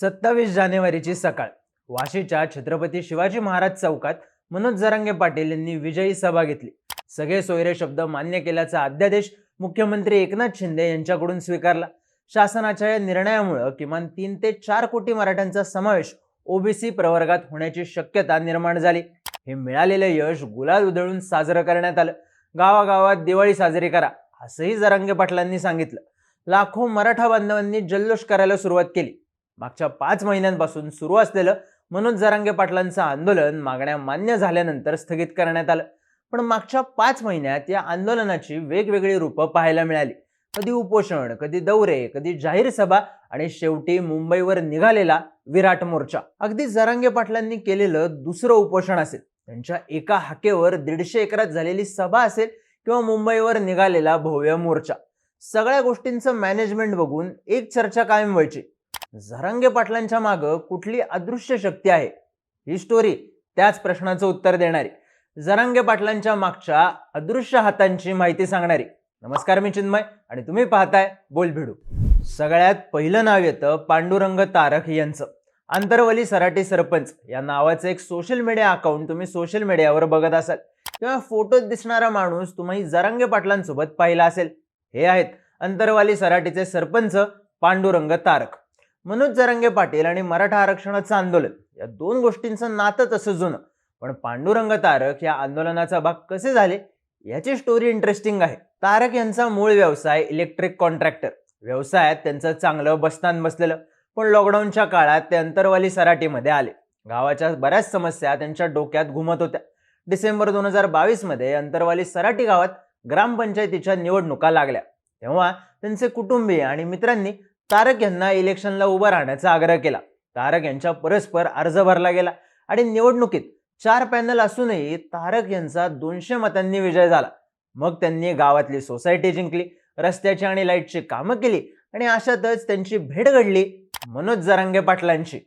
सत्तावीस जानेवारीची सकाळ. वाशीच्या छत्रपती शिवाजी महाराज चौकात मनोज जरांगे पाटील यांनी विजयी सभा घेतली. सगळे सोयरे शब्द मान्य केल्याचा अध्यादेश मुख्यमंत्री एकनाथ शिंदे यांच्याकडून स्वीकारला. शासनाच्या या निर्णयामुळे किमान तीन ते चार कोटी मराठ्यांचा समावेश ओबीसी प्रवर्गात होण्याची शक्यता निर्माण झाली. हे मिळालेलं यश गुलाल उधळून साजरं करण्यात आलं. गावागावात दिवाळी साजरी करा असंही जरांगे पाटलांनी सांगितलं. लाखो मराठा बांधवांनी जल्लोष करायला सुरुवात केली. मागच्या पाच महिन्यांपासून सुरू असलेलं मनोज जरांगे पाटलांचं आंदोलन मागण्या मान्य झाल्यानंतर स्थगित करण्यात आलं. पण मागच्या पाच महिन्यात या आंदोलनाची वेगवेगळी रूपं पाहायला मिळाली. कधी उपोषण कधी दौरे कधी जाहीर सभा आणि शेवटी मुंबईवर निघालेला विराट मोर्चा. अगदी जरांगे पाटलांनी केलेलं दुसरं उपोषण असेल. त्यांच्या एका हाकेवर दीडशे एकरात झालेली सभा असेल किंवा मुंबईवर निघालेला भव्य मोर्चा. सगळ्या गोष्टींचं मॅनेजमेंट बघून एक चर्चा कायम व्हायची. झरांगे पाटलांच्या मागं कुठली अदृश्य शक्ती आहे? ही स्टोरी त्याच प्रश्नाचं उत्तर देणारी. जरांगे पाटलांच्या मागच्या अदृश्य हातांची माहिती सांगणारी. नमस्कार मी चिन्मय आणि तुम्ही पाहताय बोल भिडू सगळ्यात पहिलं नाव येतं पांडुरंग तारक यांचं. आंतरवली सराटी सरपंच. या नावाचं एक सोशल मीडिया अकाउंट तुम्ही सोशल मीडियावर बघत असाल. किंवा फोटोत दिसणारा माणूस तुम्ही जरांगे पाटलांसोबत पाहिला असेल. हे आहेत अंतरवाली सराटीचे सरपंच पांडुरंग तारक. मनोज जरंगे पाटील आणि मराठा आरक्षणाचं आंदोलन. या दोन गोष्टींचं नातं तसं जुनं. पण पांडुरंग तारक या आंदोलनाचा भाग कसे झाले? याची स्टोरी इंटरेस्टिंग आहे. तारक यांचा मूळ व्यवसाय इलेक्ट्रिक कॉन्ट्रॅक्टर व्यवसायात त्यांचं चांगलं बसतान बसलेलं. पण लॉकडाऊनच्या काळात ते अंतरवाली सराटीमध्ये आले. गावाच्या बऱ्याच समस्या त्यांच्या डोक्यात घुमत होत्या. डिसेंबर दोन हजार बावीसमध्ये अंतरवाली सराटी गावात ग्रामपंचायतीच्या निवडणुका लागल्या. तेव्हा त्यांचे कुटुंबीय आणि मित्रांनी तारक यांना इलेक्शनला उभं राहण्याचा आग्रह केला. तारक यांच्या परस्पर अर्ज भरला गेला आणि निवडणुकीत चार पॅनल असूनही तारक यांचा दोनशे मतांनी विजय झाला. मग त्यांनी गावातली सोसायटी जिंकली रस्त्याची आणि लाईटची कामं केली आणि अशातच त्यांची भेट घडली मनोज जरांगे पाटलांची.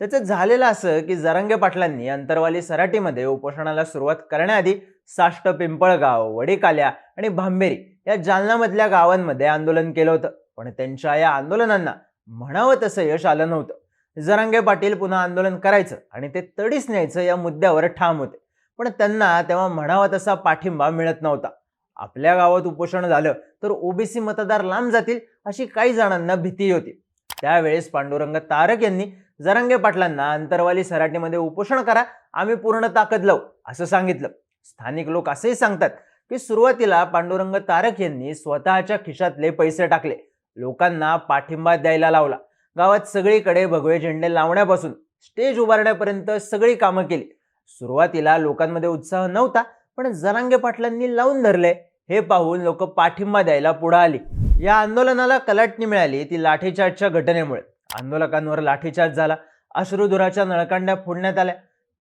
त्याचं झालेलं असं की जरांगे पाटलांनी अंतरवाली सराटीमध्ये उपोषणाला सुरुवात करण्याआधी साष्ट पिंपळगाव वडेकाल्या आणि भांबेरी या जालनामधल्या गावांमध्ये आंदोलन केलं होतं. पण त्यांच्या या आंदोलनांना म्हणावं तसं यश आलं नव्हतं. जरांगे पाटील पुन्हा आंदोलन करायचं आणि ते तडीस न्यायचं या मुद्द्यावर ठाम होते. पण त्यांना तेव्हा म्हणावा तसा पाठिंबा मिळत नव्हता. आपल्या गावात उपोषण झालं तर ओबीसी मतदार लांब जातील अशी काही जणांना भीती होती. त्यावेळेस पांडुरंग तारक यांनी जरांगे पाटलांना अंतरवाली सराटीमध्ये उपोषण करा आम्ही पूर्ण ताकद लावू असं सांगितलं. स्थानिक लोक असेही सांगतात की सुरुवातीला पांडुरंग तारक यांनी स्वतःच्या खिशातले पैसे टाकले. लोकांना पाठिंबा द्यायला लावला. गावात सगळीकडे भगवे झेंडे लावण्यापासून स्टेज उभारण्यापर्यंत सगळी कामं केली. सुरुवातीला लोकांमध्ये उत्साह नव्हता पण जरांगे पाटलांनी लावून धरले. हे पाहून लोक पाठिंबा द्यायला पुढे आली. या आंदोलनाला कलाटणी मिळाली ती लाठीचार्जच्या घटनेमुळे. आंदोलकांवर लाठीचार्ज झाला. अश्रुधुराच्या नळकांड्या फोडण्यात आल्या.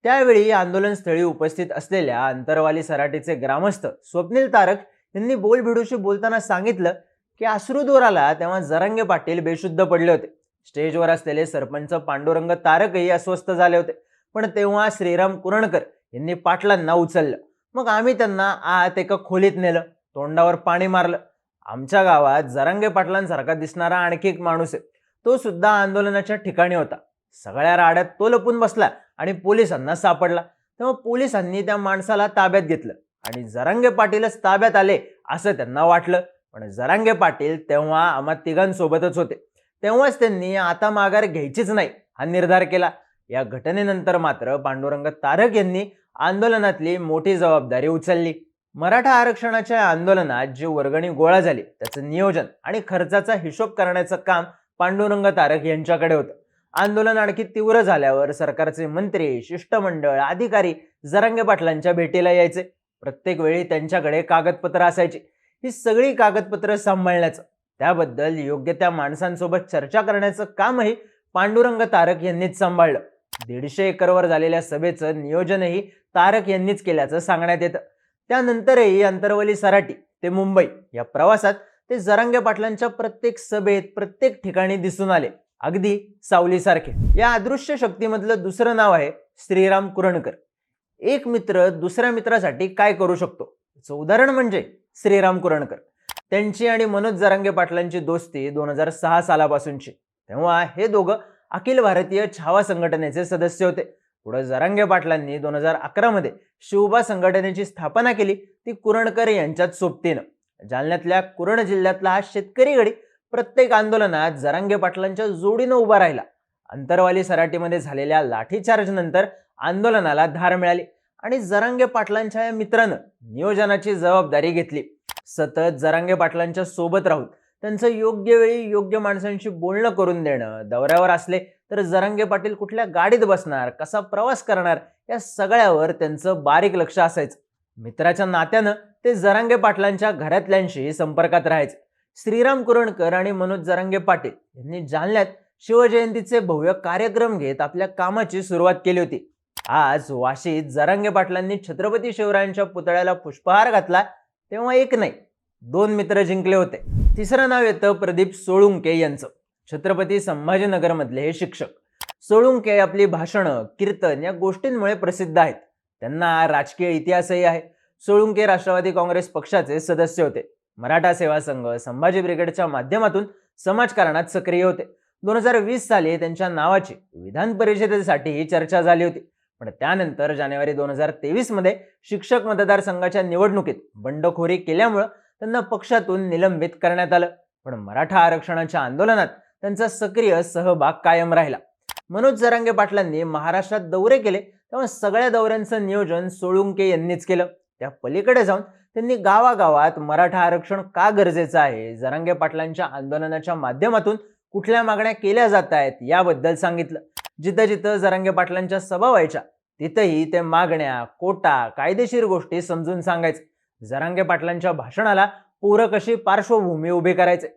त्यावेळी आंदोलनस्थळी उपस्थित असलेल्या अंतरवाली सराटीचे ग्रामस्थ स्वप्नील तारक यांनी बोलभिडूशी बोलताना सांगितलं की अश्रुधुराला तेव्हा जरांगे पाटील बेशुद्ध पडले होते. स्टेजवर असलेले सरपंच पांडुरंग तारकही अस्वस्थ झाले होते. पण तेव्हा श्रीराम कुरणकर यांनी पाटलांना उचललं. मग आम्ही त्यांना आत एका खोलीत नेलं. तोंडावर पाणी मारलं. आमच्या गावात जरांगे पाटलांसारखा दिसणारा आणखी एक माणूस आहे. तो सुद्धा आंदोलनाच्या ठिकाणी होता. सगळ्या राड्यात तो लपून बसला आणि पोलिसांना सापडला. तेव्हा पोलिसांनी त्या माणसाला ताब्यात घेतलं आणि जरांगे पाटीलच ताब्यात आले असं त्यांना वाटलं. पण जरांगे पाटील तेव्हा आम्हा तिघांसोबतच होते. तेव्हाच त्यांनी आता माघार घ्यायचीच नाही हा निर्धार केला. या घटनेनंतर मात्र पांडुरंग तारक यांनी आंदोलनातली मोठी जबाबदारी उचलली. मराठा आरक्षणाच्या आंदोलनात जी वर्गणी गोळा झाली त्याचं नियोजन आणि खर्चाचा हिशोब करण्याचं काम पांडुरंग तारक यांच्याकडे होतं. आंदोलन आणखी तीव्र झाल्यावर सरकारचे मंत्री शिष्टमंडळ अधिकारी जरांगे पाटलांच्या भेटीला यायचे. प्रत्येक वेळी त्यांच्याकडे कागदपत्र असायची. ही सगळी कागदपत्र सांभाळण्याचं. त्याबद्दल योग्य त्या माणसांसोबत चर्चा करण्याचं कामही पांडुरंग तारक यांनीच सांभाळलं. दीडशे एकरवर झालेल्या सभेचं नियोजनही तारक यांनीच केल्याचं सांगण्यात येतं. त्यानंतरही अंतरवली सराटी ते मुंबई या प्रवासात ते जरांगे पाटलांच्या प्रत्येक सभेत प्रत्येक ठिकाणी दिसून आले. अगदी सावलीसारखे. या अदृश्य शक्तीमधलं दुसरं नाव आहे श्रीराम कुरणकर एक मित्र दुसऱ्या मित्रासाठी काय करू शकतो? याचं उदाहरण म्हणजे श्रीराम कुरणकर त्यांची आणि मनोज जरांगे पाटलांची दोस्ती दोन हजार सहा सालापासूनची. तेव्हा हे दोघं अखिल भारतीय छावा संघटनेचे सदस्य होते. पुढे जरांगे पाटलांनी दोन हजार अकरामध्ये शिवबा संघटनेची स्थापना केली ती कुरणकर यांच्यात सोबतीनं. जालन्यातल्या कुरण जिल्ह्यातला हा शेतकरी गडी प्रत्येक आंदोलनात जरांगे पाटलांच्या जोडीनं उभा राहिला. अंतरवाली सराटीमध्ये झालेल्या लाठीचार्ज नंतर आंदोलनाला धार मिळाली. आणि जरांगे पाटलांच्या या मित्रानं नियोजनाची जबाबदारी घेतली. सतत जरांगे पाटलांच्या सोबत राहून त्यांचं योग्य वेळी योग्य माणसांशी बोलणं करून देणं दौऱ्यावर असले तर जरांगे पाटील कुठल्या गाडीत बसणार कसा प्रवास करणार या सगळ्यावर त्यांचं बारीक लक्ष असायचं. मित्राच्या नात्यानं ते जरांगे पाटलांच्या घरातल्यांशी संपर्कात राहायचे. श्रीराम कुरणकर आणि मनोज जरांगे पाटील यांनी जालन्यात शिवजयंतीचे भव्य कार्यक्रम घेत आपल्या कामाची सुरुवात केली होती. आज वाशीत जरांगे पाटलांनी छत्रपती शिवरायांच्या पुतळ्याला पुष्पहार घातला तेव्हा एक नाही दोन मित्र जिंकले होते. तिसरं नाव येतं प्रदीप सोळुंके यांचं छत्रपती संभाजीनगरमधले हे शिक्षक. सोळुंके आपली भाषणं कीर्तन या गोष्टींमुळे प्रसिद्ध आहेत. त्यांना राजकीय इतिहासही आहे. सोळुंके राष्ट्रवादी काँग्रेस पक्षाचे सदस्य होते. मराठा सेवा संघ संभाजी ब्रिगेडच्या माध्यमातून समाजकारणात सक्रिय होते. दोन हजार वीस साली त्यांच्या नावाची विधान परिषदेसाठी चर्चा झाली होती. पण त्यानंतर जानेवारी दोन हजार तेवीसमध्ये शिक्षक मतदारसंघाच्या निवडणुकीत बंडखोरी केल्यामुळं त्यांना पक्षातून निलंबित करण्यात आलं. पण मराठा आरक्षणाच्या आंदोलनात त्यांचा सक्रिय सहभाग कायम राहिला. मनोज जरांगे पाटलांनी महाराष्ट्रात दौरे केले तेव्हा सगळ्या दौऱ्यांचं नियोजन सोळुंके यांनीच केलं. त्या पलीकडे जाऊन त्यांनी गावागावात मराठा आरक्षण का गरजेचं आहे जरांगे पाटलांच्या आंदोलनाच्या माध्यमातून कुठल्या मागण्या केल्या जात आहेत याबद्दल सांगितलं. जिथं जिथं जरांगे पाटलांच्या सभा व्हायच्या तिथंही ते मागण्या कोटा कायदेशीर गोष्टी समजून सांगायचे. जरांगे पाटलांच्या भाषणाला पूरक अशी पार्श्वभूमी उभी करायचे.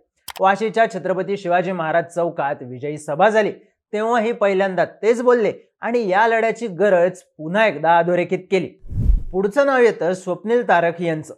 वाशीच्या छत्रपती शिवाजी महाराज चौकात विजयी सभा झाली. तेव्हाही पहिल्यांदा तेच बोलले आणि या लढ्याची गरज पुन्हा एकदा अधोरेखित केली. पुढचं नाव येतं स्वप्नील तारक यांचं.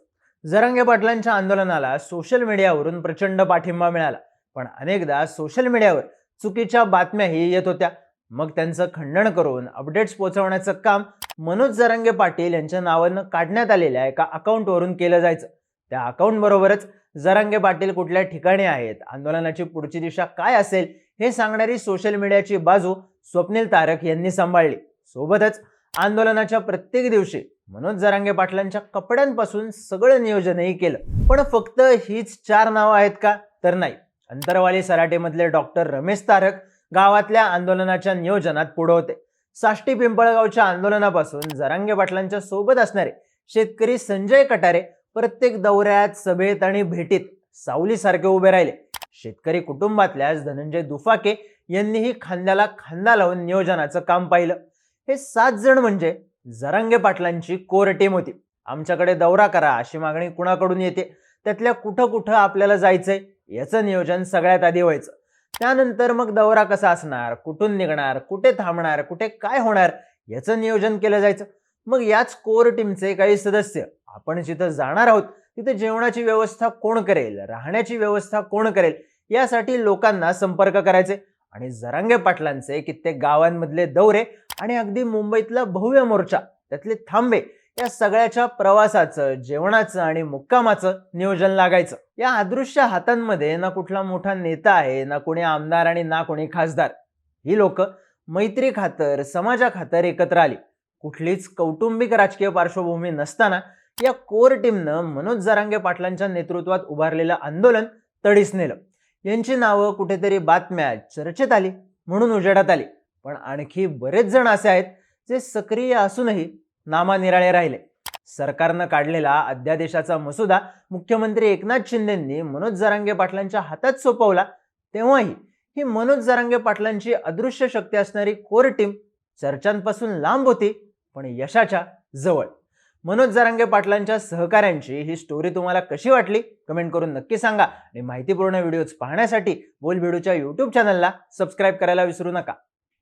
जरांगे पाटलांच्या आंदोलनाला सोशल मीडियावरून प्रचंड पाठिंबा मिळाला. पण अनेकदा सोशल मीडियावर चुकीच्या बातम्याही येत होत्या. मग त्यांचं खंडन करून अपडेट्स पोहोचवण्याचं काम मनोज जरांगे पाटील यांच्या नावानं काढण्यात आलेल्या एका अकाउंटवरून केलं जायचं. त्या अकाउंट बरोबरच जरांगे पाटील कुठल्या ठिकाणी आहेत आंदोलनाची पुढची दिशा काय असेल हे सांगणारी सोशल मीडियाची बाजू स्वप्नील तारक यांनी सांभाळली. सोबतच आंदोलनाच्या प्रत्येक दिवशी मनोज जरांगे पाटलांच्या कपड्यांपासून सगळं नियोजनही केलं. पण फक्त हीच चार नावं आहेत का? तर नाही. अंतरवाली सराटेमधले डॉक्टर रमेश तारक गावातल्या आंदोलनाच्या नियोजनात पुढे होते. साष्टी पिंपळगावच्या आंदोलनापासून जरांगे पाटलांच्या सोबत असणारे शेतकरी संजय कटारे प्रत्येक दौऱ्यात सभेत आणि भेटीत सावलीसारखे उभे राहिले. शेतकरी कुटुंबातल्याच धनंजय दुफाके यांनीही खांद्याला खांदा लावून नियोजनाचं काम पाहिलं. हे सात जण म्हणजे जरांगे पाटलांची कोर टीम होती. आमच्याकडे दौरा करा अशी मागणी कुणाकडून येते? त्यातल्या कुठं कुठं आपल्याला जायचंय? याचं नियोजन सगळ्यात आधी व्हायचं. त्यानंतर मग दौरा कसा असणार? कुठून निघणार? कुठे थांबणार? कुठे काय होणार? याचं नियोजन केलं जायचं. मग याच कोर टीमचे काही सदस्य आपण जिथं जाणार आहोत तिथे जेवणाची व्यवस्था कोण करेल? राहण्याची व्यवस्था कोण करेल? यासाठी लोकांना संपर्क करायचे आणि जरांगे पाटलांचे कित्येक गावांमधले दौरे आणि अगदी मुंबईतला भव्य मोर्चा त्यातले थांबे या सगळ्याच्या प्रवासाचं जेवणाचं आणि मुक्कामाचं नियोजन लागायचं. या अदृश्य हातांमध्ये ना कुठला मोठा नेता आहे ना कोणी आमदार आणि ना कोणी खासदार. ही लोक मैत्री खातर समाजा खातर एकत्र आली. कुठलीच कौटुंबिक राजकीय पार्श्वभूमी नसताना या कोर टीमनं मनोज जरांगे पाटलांच्या नेतृत्वात उभारलेलं आंदोलन तडीस नेलं. यांची नावं कुठेतरी बातम्या चर्चेत आली म्हणून उजेडात आली. पण आणखी बरेच जण असे आहेत जे सक्रिय असूनही नामानिराळे राहिले. सरकारनं काढलेला अध्यादेशाचा मसुदा मुख्यमंत्री एकनाथ शिंदेंनी मनोज जरांगे पाटलांच्या हातात सोपवला. तेव्हाही ही मनोज जरांगे पाटलांची अदृश्य शक्ती असणारी कोर टीम चर्चांपासून लांब होती पण यशाच्या जवळ. मनोज जरांगे पाटलांच्या सहकाऱ्यांची ही स्टोरी तुम्हाला कशी वाटली? कमेंट करून नक्की सांगा. आणि माहितीपूर्ण व्हिडिओज पाहण्यासाठी बोल व्हिडिओच्या यूट्यूब चॅनलला सबस्क्राईब करायला विसरू नका.